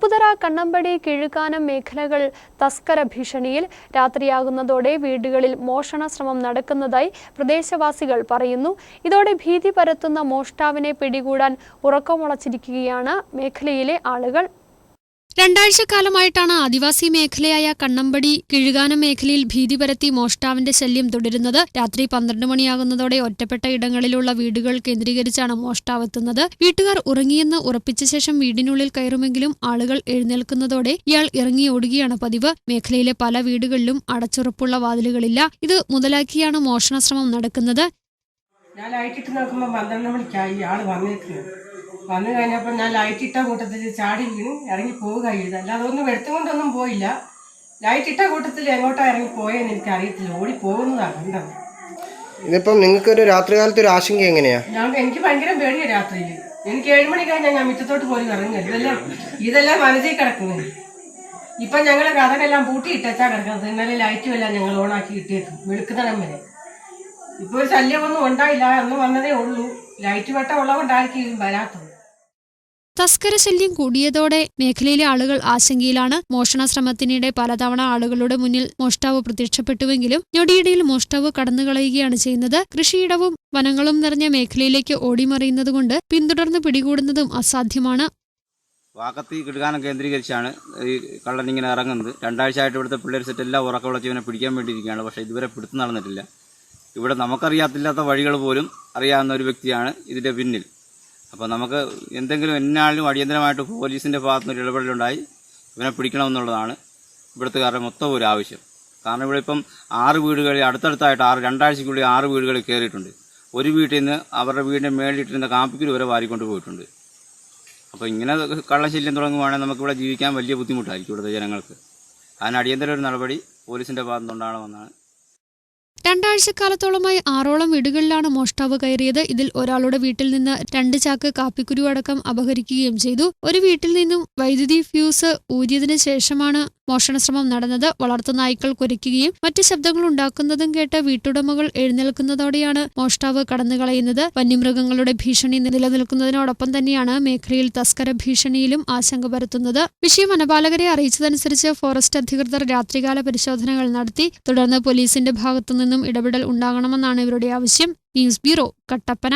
ഉപ്പുതറ കണ്ണമ്പടി കിഴുക്കാനം മേഖലകൾ തസ്കര ഭീഷണിയിൽ രാത്രിയാകുന്നതോടെ വീടുകളിൽ മോഷണ ശ്രമം നടക്കുന്നതായി പ്രദേശവാസികൾ പറയുന്നു. ഇതോടെ ഭീതി പരത്തുന്ന മോഷ്ടാവിനെ പിടികൂടാൻ ഉറക്കമുളച്ചിരിക്കുകയാണ് മേഖലയിലെ ആളുകൾ. രണ്ടാഴ്ചക്കാലമായിട്ടാണ് ആദിവാസി മേഖലയായ കണ്ണമ്പടി കിഴുകാനം മേഖലയിൽ ഭീതി പരത്തി മോഷ്ടാവിന്റെ ശല്യം തുടരുന്നത്. രാത്രി പന്ത്രണ്ട് മണിയാകുന്നതോടെ ഒറ്റപ്പെട്ട ഇടങ്ങളിലുള്ള വീടുകൾ കേന്ദ്രീകരിച്ചാണ് മോഷ്ടാവ് എത്തുന്നത്. വീട്ടുകാർ ഉറങ്ങിയെന്ന് ഉറപ്പിച്ച ശേഷം വീടിനുള്ളിൽ കയറുമെങ്കിലും ആളുകൾ എഴുന്നേൽക്കുന്നതോടെ ഇയാൾ ഇറങ്ങി ഓടുകയാണ് പതിവ്. മേഖലയിലെ പല വീടുകളിലും അടച്ചുറപ്പുള്ള വാതിലുകളില്ല. ഇത് മുതലാക്കിയാണ് മോഷണശ്രമം നടക്കുന്നത്. ഞാൻ നോക്കുമ്പോൾ പന്ത്രണ്ട് മണിക്കായി ആൾ വന്നേക്കുന്നത് വന്നു കഴിഞ്ഞപ്പോൾ ഞാൻ ലൈറ്റ് ഇട്ട കൂട്ടത്തിൽ ചാടി വീണ് ഇറങ്ങി പോവുക ചെയ്തു അല്ലാതെ ഒന്നും എടുത്തുകൊണ്ടൊന്നും പോയില്ല. ലൈറ്റ് ഇട്ട കൂട്ടത്തിൽ എങ്ങോട്ടാ ഇറങ്ങി പോയെന്ന് എനിക്ക് അറിയത്തില്ല ഓടി പോകുന്നതാണ് കണ്ടത്. ഇതിപ്പം നിങ്ങൾക്ക് ഒരു രാത്രികാലത്ത് ഒരു ആശങ്ക എങ്ങനെയാ? ഞങ്ങൾക്ക് എനിക്ക് ഭയങ്കര പേടിയാണ് രാത്രിയിൽ എനിക്ക് ഏഴുമണി കഴിഞ്ഞാൽ ഞാൻ മുറ്റത്തോട്ട് പോലും ഇറങ്ങുക ഇതെല്ലാം ഇതെല്ലാം മനസ്സിൽ കിടക്കുന്നത് ഇപ്പം ഞങ്ങൾ കഥകളെല്ലാം പൂട്ടിയിട്ടാ കിടക്കുന്നത്. ഇന്നലെ ലൈറ്റും എല്ലാം ഞങ്ങൾ ഓണാക്കി ഇട്ടേക്കും. വെളുക്കുന്നിടം വരെ. ഇപ്പോൾ ഒരു ശല്യമൊന്നും ഉണ്ടായില്ല അന്ന് വന്നതേ ഉള്ളൂ. ലൈറ്റ് വെട്ടം ഉള്ളതുകൊണ്ടായിരിക്കും വരാത്തത്. തസ്കര ശല്യം കൂടിയതോടെ മേഖലയിലെ ആളുകൾ ആശങ്കയിലാണ്. മോഷണ ശ്രമത്തിനിടെ പലതവണ ആളുകളുടെ മുന്നിൽ മോഷ്ടാവ് പ്രത്യക്ഷപ്പെട്ടുവെങ്കിലും ഞൊടിയിടയിൽ മോഷ്ടാവ് കടന്നുകളയുകയാണ് ചെയ്യുന്നത്. കൃഷിയിടവും വനങ്ങളും നിറഞ്ഞ മേഖലയിലേക്ക് ഓടിമറിയുന്നതുകൊണ്ട് പിന്തുടർന്ന് പിടികൂടുന്നതും അസാധ്യമാണ്. വാക്കത്തി കിടുകാനം കേന്ദ്രീകരിച്ചാണ് ഈ കള്ളൻ ഇങ്ങനെ ഇറങ്ങുന്നത്. രണ്ടാഴ്ചയായിട്ട് ഇവിടുത്തെ പിള്ളേർ സെറ്റ് എല്ലാം ഉറക്കം വിളച്ച് ഇവനെ പിടിക്കാൻ വേണ്ടിയിരിക്കുകയാണ്. പക്ഷേ ഇതുവരെ പിടുത്തം നടന്നിട്ടില്ല. ഇവിടെ നമുക്കറിയാത്തില്ലാത്ത വഴികൾ പോലും അറിയാവുന്ന ഒരു വ്യക്തിയാണ് ഇതിന്റെ പിന്നിൽ. അപ്പോൾ നമുക്ക് എന്തെങ്കിലും എന്നാലും അടിയന്തരമായിട്ട് പോലീസിന്റെ ഭാഗത്തുനിന്ന് ഒരു ഇടപെടലുണ്ടായി. ഇവനെ പിടിക്കണമെന്നുള്ളതാണ് ഇവിടുത്തുകാരുടെ മൊത്തം ഒരു ആവശ്യം. കാരണം ഇവിടെ ഇപ്പം ആറ് വീടുകളിൽ അടുത്തടുത്തായിട്ട് ആറ് രണ്ടാഴ്ചക്കുള്ളിൽ ആറ് വീടുകളിൽ കയറിയിട്ടുണ്ട്. ഒരു വീട്ടിൽ നിന്ന് അവരുടെ വീടിന്റെ മേളിലിട്ടിരുന്ന കാപ്പിക്കുരു വരെ വാരിക്കൊണ്ട് പോയിട്ടുണ്ട്. അപ്പോൾ ഇങ്ങനെ കള്ളശല്യം തുടങ്ങുവാണെങ്കിൽ നമുക്കിവിടെ ജീവിക്കാൻ വലിയ ബുദ്ധിമുട്ടായിരിക്കും ഇവിടുത്തെ ജനങ്ങൾക്ക്. അതിന് അടിയന്തര ഒരു നടപടി പോലീസിന്റെ ഭാഗത്തുനിന്നുണ്ടാകണമെന്നാണ് രണ്ടാഴ്ചക്കാലത്തോളമായി ആറോളം വീടുകളിലാണ് മോഷ്ടാവ് കയറിയത്. ഇതിൽ ഒരാളുടെ വീട്ടിൽ നിന്ന് രണ്ട് ചാക്ക് കാപ്പിക്കുരു അടക്കം അപഹരിക്കുകയും ചെയ്തു. ഒരു വീട്ടിൽ നിന്നും വൈദ്യുതി ഫ്യൂസ് ഊരിയതിനു ശേഷമാണ് മോഷണശ്രമം നടന്നത്. വളർത്തു നായ്ക്കൾ കുരയ്ക്കുകയും മറ്റ് ശബ്ദങ്ങൾ ഉണ്ടാക്കുന്നതും കേട്ട് വീട്ടുടമകൾ എഴുന്നേൽക്കുന്നതോടെയാണ് മോഷ്ടാവ് കടന്നുകളയുന്നത്. വന്യമൃഗങ്ങളുടെ ഭീഷണി നിലനിൽക്കുന്നതിനോടൊപ്പം തന്നെയാണ് മേഖലയിൽ തസ്കര ഭീഷണിയിലും ആശങ്ക പരത്തുന്നത്. വിഷയം വനപാലകരെ അറിയിച്ചതനുസരിച്ച് ഫോറസ്റ്റ് അധികൃതർ രാത്രികാല പരിശോധനകൾ നടത്തി. തുടർന്ന് പോലീസിന്റെ ഭാഗത്തുനിന്നും ഇടപെടൽ ഉണ്ടാകണമെന്നാണ് ഇവരുടെ ആവശ്യം. News bureau Kattappana.